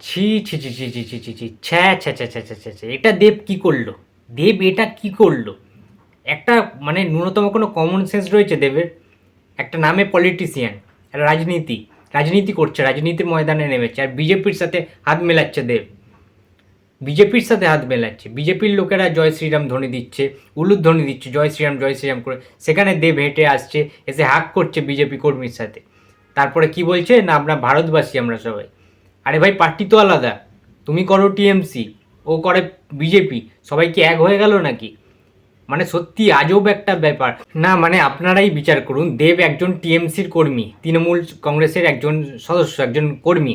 ছি ছি ছি ছি ছি ছি ছি ছি ছ্যা ছ্যা ছ্যা ছ্যা ছ্যা ছ্যা। এটা দেব কি করল দেব এটা কি করল একটা মানে ন্যূনতম কোনো কমন সেন্স রয়েছে দেবের একটা নামে পলিটিশিয়ান রাজনীতি রাজনীতি করছে রাজনীতির ময়দানে নেমেছে আর বিজেপির সাথে হাত মেলাচ্ছে দেব বিজেপির সাথে হাত মেলাচ্ছে বিজেপির লোকেরা জয় শ্রীরাম ধ্বনি দিচ্ছে উলুদ ধ্বনি দিচ্ছে জয় শ্রীরাম জয় শ্রীরাম করে সেখানে দেব হেঁটে আসছে এসে হাক করছে বিজেপি কর্মীর সাথে তারপরে কি বলছে না আমরা ভারতবাসী আমরা সবাই আরে ভাই, পার্টি তো আলাদা। তুমি করো টিএমসি, ও করে বিজেপি, সবাই কি এক হয়ে গেল নাকি? মানে সত্যি আজব একটা ব্যাপার। না মানে আপনারাই বিচার করুন, দেব একজন টিএমসির কর্মী, তৃণমূল কংগ্রেসের একজন সদস্য, একজন কর্মী।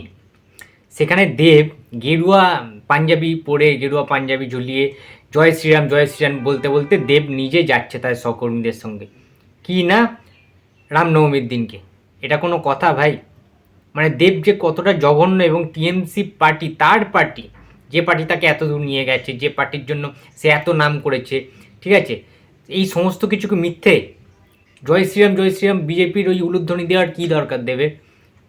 সেখানে দেব গেরুয়া পাঞ্জাবি পরে, গেরুয়া পাঞ্জাবি ঝুলিয়ে, জয় শ্রীরাম জয় শ্রীরাম বলতে বলতে দেব নিজে যাচ্ছে তার সহকর্মীদের সঙ্গে। কি না? রামনবমীর দিনকে। এটা কোনো কথা ভাই? মানে দেব যে কতটা জঘন্য এবং টিএমসি পার্টি, তার পার্টি, যে পার্টি তাকে এত দূর নিয়ে গেছে, যে পার্টির জন্য সে এত নাম করেছে, ঠিক আছে? এই সমস্ত কিছুকে মিথ্যে? জয় শ্রীরাম জয় শ্রীরাম, বিজেপির ওই উলুধ্বনি দেওয়ার কী দরকার দেবের?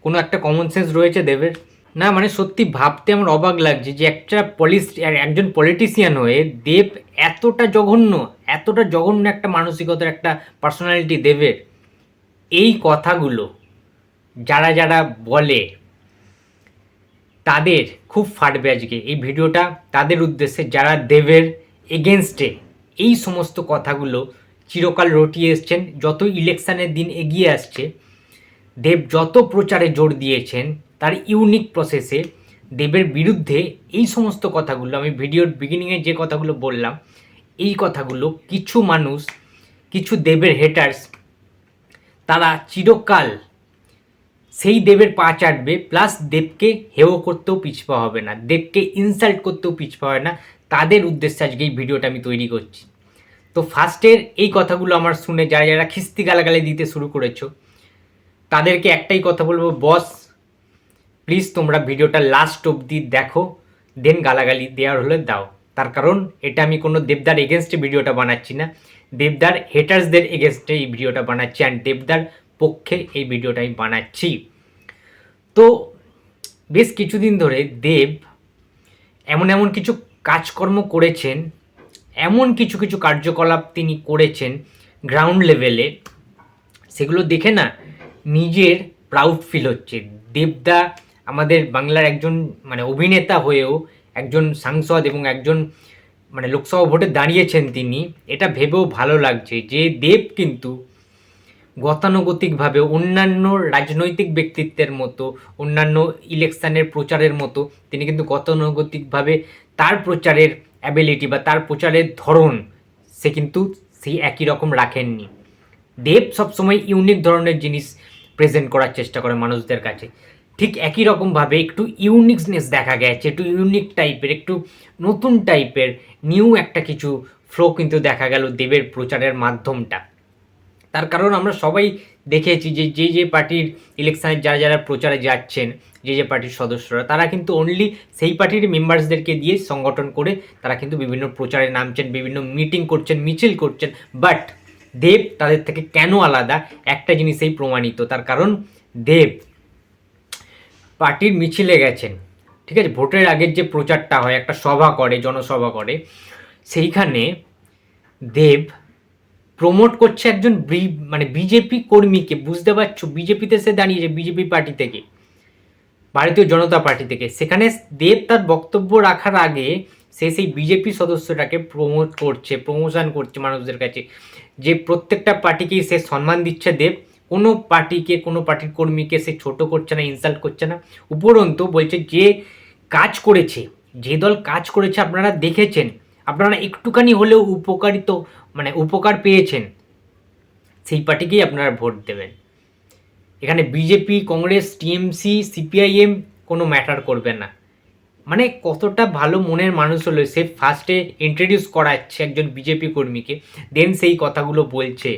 কোনো একটা কমন সেন্স রয়েছে দেবের? না মানে সত্যি ভাবতে আমার অবাক লাগছে যে একটা পলিস একজন পলিটিশিয়ান হয়ে দেব এতটা জঘন্য এতটা জঘন্য একটা মানসিকতার একটা পার্সোনালিটি দেবের। এই কথাগুলো যারা যারা বলে, তাদের খুব ফাটবে আজকে। এই ভিডিওটা তাদের উদ্দেশ্যে যারা দেবের এগেনস্টে এই সমস্ত কথাগুলো চিরকাল রটিয়ে এসছেন যত ইলেকশানের দিন এগিয়ে আসছে, দেব যত প্রচারে জোর দিয়েছেন, তার ইউনিক প্রসেসে দেবের বিরুদ্ধে এই সমস্ত কথাগুলো, আমি ভিডিওর বিগিনিংয়ে যে কথাগুলো বললাম, এই কথাগুলো কিছু মানুষ, কিছু দেবের হেটার্স তারা চিরকাল সেই দেবের পা চাটবে প্লাস দেবকে হেও করতেও পিছপা হবে না, দেবকে ইনসাল্ট করতেও পিছপা হয় না। তাদের উদ্দেশ্যে আজকে এই ভিডিওটা আমি তৈরি করছি। তো ফার্স্টের এই কথাগুলো আমার শুনে যারা যারা খিস্তি গালাগালি দিতে শুরু করেছ, তাদেরকে একটাই কথা বলব বস প্লিজ তোমরা ভিডিওটা লাস্ট অবধি দেখো দেন গালাগালি দেওয়ার হলে দাও। তার কারণ, এটা আমি কোনো দেবদার এগেনস্টে ভিডিওটা বানাচ্ছি না। দেবদার হেটার্সদের এগেনস্টে এই ভিডিওটা বানাচ্ছি অ্যান্ড দেবদার পক্ষে এই ভিডিওটা আমি বানাচ্ছি। তো বেশ কিছুদিন ধরে দেব এমন এমন কিছু কাজকর্ম করেছেন, এমন কিছু কিছু কার্যকলাপ তিনি করেছেন গ্রাউন্ড লেভেলে সেগুলো দেখে না নিজের প্রাউড ফিল হচ্ছে। দেবদা আমাদের বাংলার একজন মানে অভিনেতা হয়েও একজন সাংসদ এবং একজন মানে লোকসভা ভোটে দাঁড়িয়েছেন তিনি। এটা ভেবেও ভালো লাগছে যে দেব কিন্তু গতানুগতিকভাবে অন্যান্য রাজনৈতিক ব্যক্তিত্বের মতো, অন্যান্য ইলেকশনের প্রচারের মতো, তিনি কিন্তু গতানুগতিকভাবে তার প্রচারের অ্যাবিলিটি বা তার প্রচারের ধরন সে কিন্তু সেই একই রকম রাখেননি। দেব সবসময় ইউনিক ধরনের জিনিস প্রেজেন্ট করার চেষ্টা করে মানুষদের কাছে। ঠিক একই রকমভাবে একটু ইউনিকনেস দেখা গেছে, একটু ইউনিক টাইপের একটু নতুন টাইপের নিউ একটা কিছু ফ্লো কিন্তু দেখা গেল দেবের প্রচারের মাধ্যমটা। তার কারণ আমরা সবাই দেখেছি যে যে যে পার্টির ইলেকশনে যারা যারা প্রচারে যাচ্ছেন, যে যে পার্টির সদস্যরা, তারা কিন্তু অনলি সেই পার্টির মেম্বার্সদেরকে দিয়ে সংগঠন করে তারা কিন্তু বিভিন্ন প্রচারে নামছেন, বিভিন্ন মিটিং করছেন, মিছিল করছেন বাট দেব তাদের থেকে কেন আলাদা? একটা জিনিসেই প্রমাণিত, তার কারণ দেব পার্টির মিছিলে গেছেন, ঠিক আছে? ভোটের আগের যে প্রচারটা হয়, একটা সভা করে, জনসভা করে, সেইখানে দেব প্রমোট করছে একজন মানে বিজেপি কর্মীকে, বুঝতে পারছ? বিজেপিতে সে দাঁড়িয়েছে বিজেপি পার্টি থেকে, ভারতীয় জনতা পার্টি থেকে। সেখানে দেব তার বক্তব্য রাখার আগে সে সেই বিজেপি সদস্যটাকে প্রমোট করছে প্রমোশন করছে মানুষদের কাছে। যে প্রত্যেকটা পার্টিকেই সে সম্মান দিচ্ছে দেব। কোনো পার্টিকে কোনো পার্টির কর্মীকে সে ছোট করছে না ইনসাল্ট করছে না। উপরন্তু বলছে, যে কাজ করেছে, যে দল কাজ করেছে, আপনারা দেখেছেন আপনারা একটুখানি হলেও উপকারিত মানে উপকার পেয়েছেন, সেই পার্টিকেই আপনারা ভোট দেবেন। এখানে বিজেপি, কংগ্রেস, টিএমসি, সিপিআইএম কোনো ম্যাটার করবে না। মানে কতটা ভালো মনের মানুষ হলো, সে ফার্স্টে ইন্ট্রোডিউস করাচ্ছে একজন বিজেপি কর্মীকে দেন সেই কথাগুলো বলছে।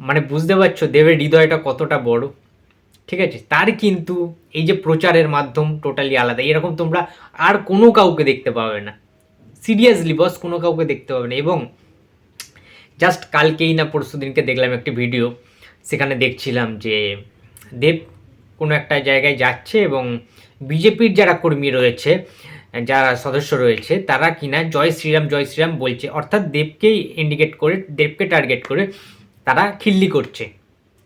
মানে বুঝতে পারছ, দেবের হৃদয়টা কতটা বড়। ঠিক আছে? তার কিন্তু এই যে প্রচারের মাধ্যম টোটালি আলাদা। এরকম তোমরা আর কোনো কাউকে দেখতে পাবে না। সিরিয়াসলি বস কোনো কাউকে দেখতে পাবে না। এবং জাস্ট কালকেই না পরশু দিনকে দেখলাম একটি ভিডিও সেখানে দেখছিলাম যে দেব কোনো একটা জায়গায় যাচ্ছে এবং বিজেপির যারা কর্মী রয়েছে, যারা সদস্য রয়েছে, তারা কিনা জয় শ্রীরাম জয় শ্রীরাম বলছে। অর্থাৎ দেবকেই ইন্ডিকেট করে, দেবকে টার্গেট করে তারা খিল্লি করছে।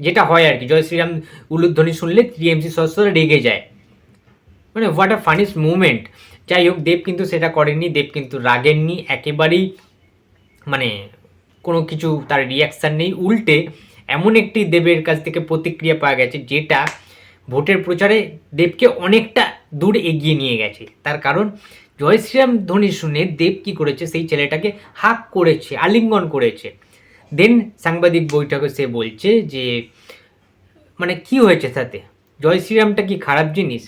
যেটা হয় আর কি, জয় শ্রীরাম উলুধ্বনি শুনলে টিএমসি সদস্যরা রেগে যায়। মানে হোয়াট আ ফানিস্ট মুভমেন্ট যাই হোক, দেব কিন্তু সেটা করেননি, দেব কিন্তু রাগেননি, একেবারেই মানে কোনো কিছু তার রিয়াকশান নেই। উল্টে এমন একটি দেবের কাছ থেকে প্রতিক্রিয়া পাওয়া গেছে, যেটা ভোটের প্রচারে দেবকে অনেকটা দূর এগিয়ে নিয়ে গেছে। তার কারণ, জয় শ্রীরাম ধ্বনি শুনে দেব কি করেছে, সেই ছেলেটাকে হাক করেছে, আলিঙ্গন করেছে। দেন সাংবাদিক বৈঠকে সে বলছে যে মানে কি হয়েছে তাতে? জয় শ্রীরামটা কি খারাপ জিনিস?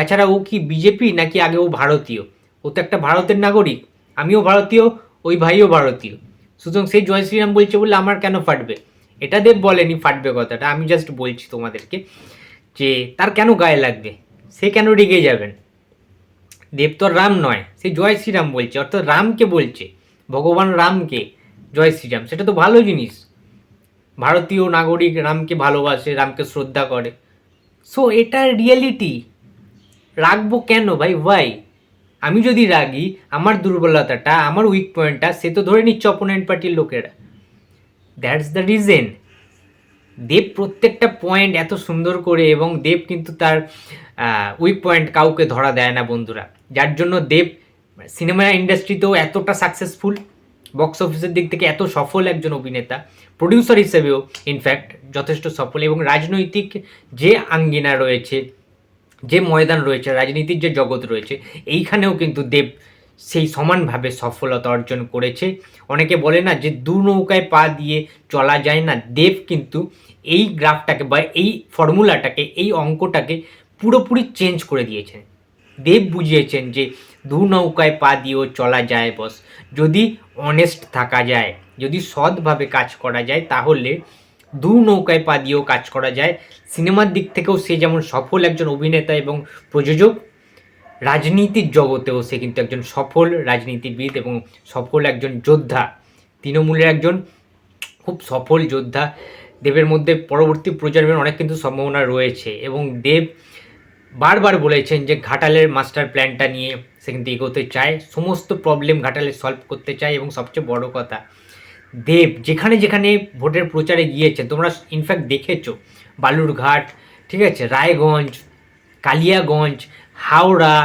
তাছাড়া ও কি বিজেপি নাকি আগে ও ভারতীয়? ও তো একটা ভারতের নাগরিক, আমিও ভারতীয়, ওই ভাইও ভারতীয়। সুতরাং সেই জয় শ্রীরাম বলছে বলে আমার কেন ফাটবে? এটা দেব বলেনি, ফাটবে কথাটা। আমি জাস্ট বলছি তোমাদেরকে যে তার কেন গায়ে লাগবে? সে কেন রেগে যাবেন? দেব তো রাম নয়, সে জয় শ্রীরাম বলছে। অর্থাৎ রামকে বলছে, ভগবান রামকে জয় শ্রীরাম। সেটা তো ভালো জিনিস। ভারতীয় নাগরিক রামকে ভালোবাসে, রামকে শ্রদ্ধা করে। সো এটা রিয়েলিটি রাখব কেন ভাই? ভাই আমি যদি রাগি, আমার দুর্বলতাটা, আমার উইক পয়েন্টটা সে তো ধরে নিচ্ছে অপোনেন্ট পার্টির লোকেরা। দ্যাটস দ্য রিজেন দেব প্রত্যেকটা পয়েন্ট এত সুন্দর করে এবং দেব কিন্তু তার উইক পয়েন্ট কাউকে ধরা দেয় না বন্ধুরা। যার জন্য দেব সিনেমা ইন্ডাস্ট্রিতেও এতটা সাকসেসফুল বক্স অফিসের দিক থেকে এত সফল একজন অভিনেতা প্রডিউসার হিসেবেও ইনফ্যাক্ট যথেষ্ট সফল এবং রাজনৈতিক যে আঙ্গিনা রয়েছে যে ময়দান রয়েছে, রাজনীতির যে জগৎ রয়েছে, এইখানেও কিন্তু দেব সেই সমানভাবে সফলতা অর্জন করেছে। অনেকে বলে না যে দু নৌকায় পা দিয়ে চলা যায় না। দেব কিন্তু এই গ্রাফটাকে বা এই ফর্মুলাটাকে, এই অঙ্কটাকে পুরোপুরি চেঞ্জ করে দিয়েছেন। দেব বুঝিয়েছেন যে দু নৌকায় পা দিয়েও চলা যায় বস। যদি অনেস্ট থাকা যায়, যদি সৎভাবে কাজ করা যায়, তাহলে দু নৌকায় পা দিয়েও কাজ করা যায়। সিনেমার দিক থেকেও সে যেমন সফল একজন অভিনেতা এবং প্রযোজক, রাজনীতির জগতেও সে কিন্তু একজন সফল রাজনীতিবিদ এবং সফল একজন যোদ্ধা। তৃণমূলের একজন খুব সফল যোদ্ধা। দেবের মধ্যে পরবর্তী প্রজন্মের অনেক কিন্তু সম্ভাবনা রয়েছে এবং দেব বারবার বলেছেন যে ঘাটালের মাস্টার প্ল্যানটা নিয়ে সে কিন্তু এগোতে চায়। সমস্ত প্রবলেম ঘাটালে সলভ করতে চায় এবং সবচেয়ে বড় কথা দেব, যেখানে যেখানে ভোটের প্রচারে গিয়েছেন তোমরা ইনফ্যাক্ট দেখেছ, বালুরঘাট, ঠিক আছে, রায়গঞ্জ, কালিয়াগঞ্জ, হাওড়া,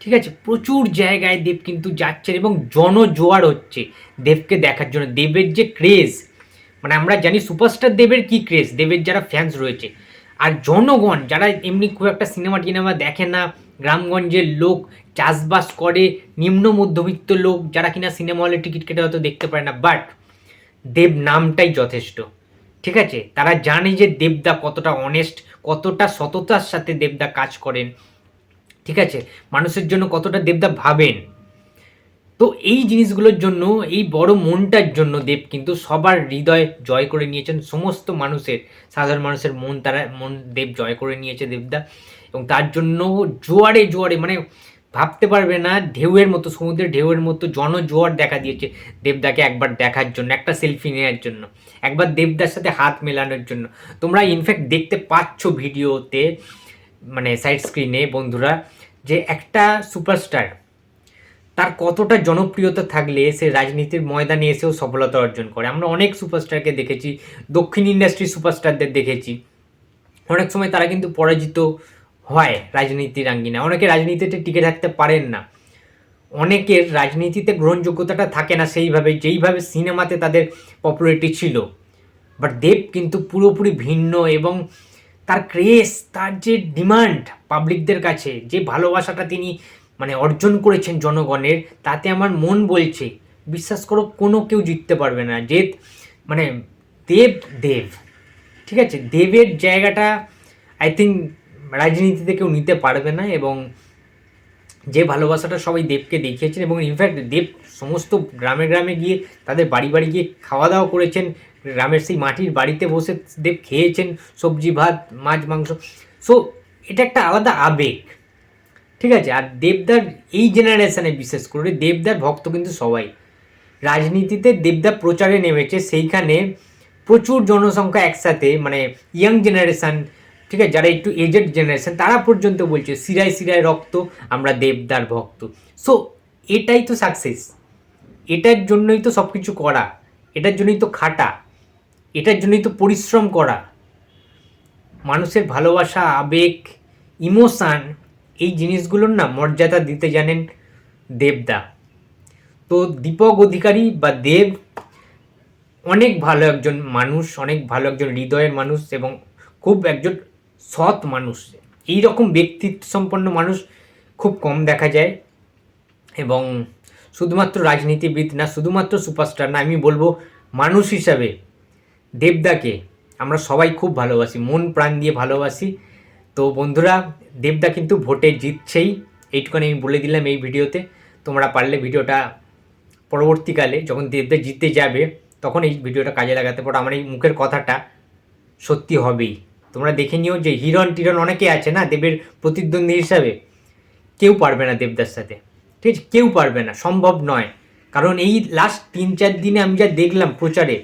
ঠিক আছে, প্রচুর জায়গায় দেব কিন্তু যাচ্ছেন এবং জনজোয়ার হচ্ছে দেবকে দেখার জন্য। দেবের যে ক্রেজ মানে আমরা জানি সুপারস্টার দেবের কি ক্রেজ দেবের যারা ফ্যান্স রয়েছে। আর জনগণ, যারা এমনি খুব একটা সিনেমা টিনেমা দেখে না, গ্রামগঞ্জের লোক, চাষবাস করে, নিম্ন মধ্যবিত্ত লোক, যারা কিনা সিনেমা হলে টিকিট কেটে হয়তো দেখতে পারে না বাট দেব নামটাই যথেষ্ট। ঠিক আছে? তারা জানে যে দেবদা কতটা অনেস্ট কতটা সততার সাথে দেবদা কাজ করেন। ঠিক আছে? মানুষের জন্য কতটা দেবদা ভাবেন। তো এই জিনিসগুলোর জন্য, এই বড় মনটার জন্য দেব কিন্তু সবার হৃদয় জয় করে নিয়েছেন সমস্ত মানুষের। সাধারণ মানুষের মন তারা, মন দেব জয় করে নিয়েছে দেবদা। এবং তার জন্য জোয়ারে জোয়ারে মানে ভাবতে পারবে না, ঢেউয়ের মতো, সমুদ্রের ঢেউয়ের মতো জনজোয়ার দেখা দিয়েছে দেবদাকে একবার দেখার জন্য, একটা সেলফি নেওয়ার জন্য, একবার দেবদার সাথে হাত মেলানোর জন্য। তোমরা ইনফ্যাক্ট দেখতে পাচ্ছ ভিডিওতে মানে সাইড স্ক্রিনে বন্ধুরা, যে একটা সুপারস্টার তার কতটা জনপ্রিয়তা থাকলে সে রাজনীতির ময়দানে এসেও সফলতা অর্জন করে। আমরা অনেক সুপারস্টারকে দেখেছি, দক্ষিণ ইন্ডাস্ট্রি সুপারস্টারদের দেখেছি। অনেক সময় তারা কিন্তু পরাজিত হয় রাজনীতির আঙ্গিনা। অনেকে রাজনীতিতে টিকে থাকতে পারেন না। অনেকের রাজনীতিতে গ্রহণযোগ্যতাটা থাকে না সেইভাবে, যেইভাবে সিনেমাতে তাদের পপুলারিটি ছিল। বাট দেব কিন্তু পুরোপুরি ভিন্ন এবং তার ক্রেস তার যে ডিমান্ড পাবলিকদের কাছে, যে ভালোবাসাটা তিনি মানে অর্জন করেছেন জনগণের, তাতে আমার মন বলছে, বিশ্বাস করো কোনো কেউ জিততে পারবে না। যে মানে দেব দেব। ঠিক আছে? দেবের জায়গাটা আই থিঙ্ক রাজনীতিতে কেউ নিতে পারবে না এবং যে ভালোবাসাটা সবাই দেবকে দেখিয়েছেন এবং ইনফ্যাক্ট দেব সমস্ত গ্রামে গ্রামে গিয়ে তাদের বাড়ি বাড়ি গিয়ে খাওয়া দাওয়া করেছেন, গ্রামের সেই মাটির বাড়িতে বসে দেব খেয়েছেন, সবজি, ভাত, মাছ, মাংস। সো এটা একটা আলাদা আবেগ, ঠিক আছে? আর দেবদার এই জেনারেশনে বিশেষ করে দেবদার ভক্ত কিন্তু সবাই। রাজনীতিতে দেবদা প্রচারে নেমেছে, সেইখানে প্রচুর জনসংখ্যা একসাথে মানে ইয়াং জেনারেশান ঠিক আছে? যারা একটু এজেড জেনারেশন তারা পর্যন্ত বলছে, সিরায় সিরায় রক্ত, আমরা দেবদার ভক্ত। সো এটাই তো সাকসেস এটার জন্যই তো সব কিছু করা। এটার জন্যই তো খাটা। এটার জন্যই তো পরিশ্রম করা। মানুষের ভালোবাসা, আবেগ ইমোশান এই জিনিসগুলোর না মর্যাদা দিতে জানেন দেবদা। তো দীপক অধিকারী বা দেব অনেক ভালো একজন মানুষ, অনেক ভালো একজন হৃদয়ের মানুষ এবং খুব একজন সৎ মানুষ। এই রকম ব্যক্তিত্ব সম্পন্ন মানুষ খুব কম দেখা যায়। এবং শুধুমাত্র রাজনীতিবিদ না, শুধুমাত্র সুপারস্টার না, আমি বলব মানুষ হিসাবে দেবদাকে আমরা সবাই খুব ভালোবাসি, মন প্রাণ দিয়ে ভালোবাসি। তো বন্ধুরা, দেবদা কিন্তু ভোটে জিতছেই। এইটুখানি আমি বলে দিলাম এই ভিডিওতে। তোমরা পারলে ভিডিওটা পরবর্তীকালে যখন দেবদা জিততে যাবে, তখন এই ভিডিওটা কাজে লাগাতে পারো। আমার এই মুখের কথাটা সত্যি হবেই। তোমরা দেখে নিও যে হিরণ টিরন অনেকে আছে না, দেবের প্রতিদ্বন্দ্বী হিসাবে। কেউ পারবে না দেবদার সাথে। ঠিক আছে? কেউ পারবে না, সম্ভব নয়। কারণ এই লাস্ট তিন চার দিনে আমি যা দেখলাম প্রচারে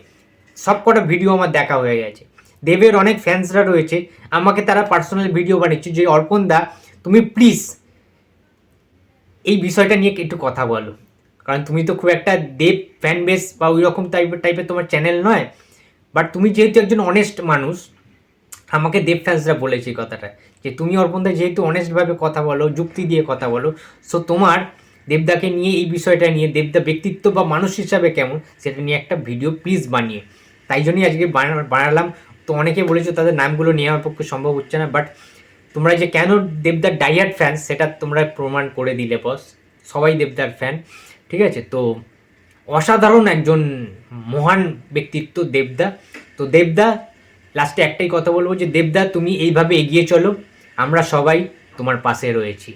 সব কটা ভিডিও আমার দেখা হয়ে গেছে। দেবের অনেক ফ্যান্সরা রয়েছে, আমাকে তারা পার্সোনাল ভিডিও বানিয়েছে যে, অর্পণ দা, তুমি প্লিজ এই বিষয়টা নিয়ে একটু কথা বলো। কারণ তুমি তো খুব একটা দেব ফ্যান বেস বা ওই রকম টাইপের টাইপের তোমার চ্যানেল নয়। বাট তুমি যেহেতু একজন অনেস্ট মানুষ আমাকে দেব ফ্যান্সরা বলেছে এই কথাটা, যে তুমি অর্পণদা যেহেতু অনেস্টভাবে কথা বলো, যুক্তি দিয়ে কথা বলো সো তোমার দেবদাকে নিয়ে এই বিষয়টা নিয়ে, দেবদা ব্যক্তিত্ব বা মানুষ হিসাবে কেমন, সেটা নিয়ে একটা ভিডিও প্লিজ বানিয়ে। তাই জন্যই আজকে বানা- বানালাম। তো অনেকে বলেছ তাদের নামগুলো নেওয়ার পক্ষে সম্ভব হচ্ছে না বাট তোমরা যে কেন দেবদার ডাইয়ার ফ্যান সেটা তোমরা প্রমাণ করে দিলে বস সবাই দেবদার ফ্যান ঠিক আছে? তো অসাধারণ একজন মহান ব্যক্তিত্ব দেবদা। তো দেবদা লাস্টে একটাই কথা বলব যে, দেবদা, তুমি এইভাবে এগিয়ে চলো। আমরা সবাই তোমার পাশে রয়েছি।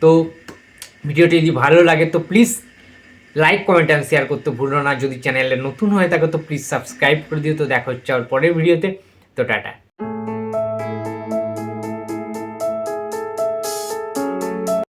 তো, ভিডিওটি যদি ভালো লাগে, তো please like comment and share করতে ভুলো না। যদি চ্যানেলে নতুন হয়ে থাকে, তো প্লিজ সাবস্ক্রাইব করে দিও। তো দেখা হচ্ছে আর পরের ভিডিওতে। তো টাটা।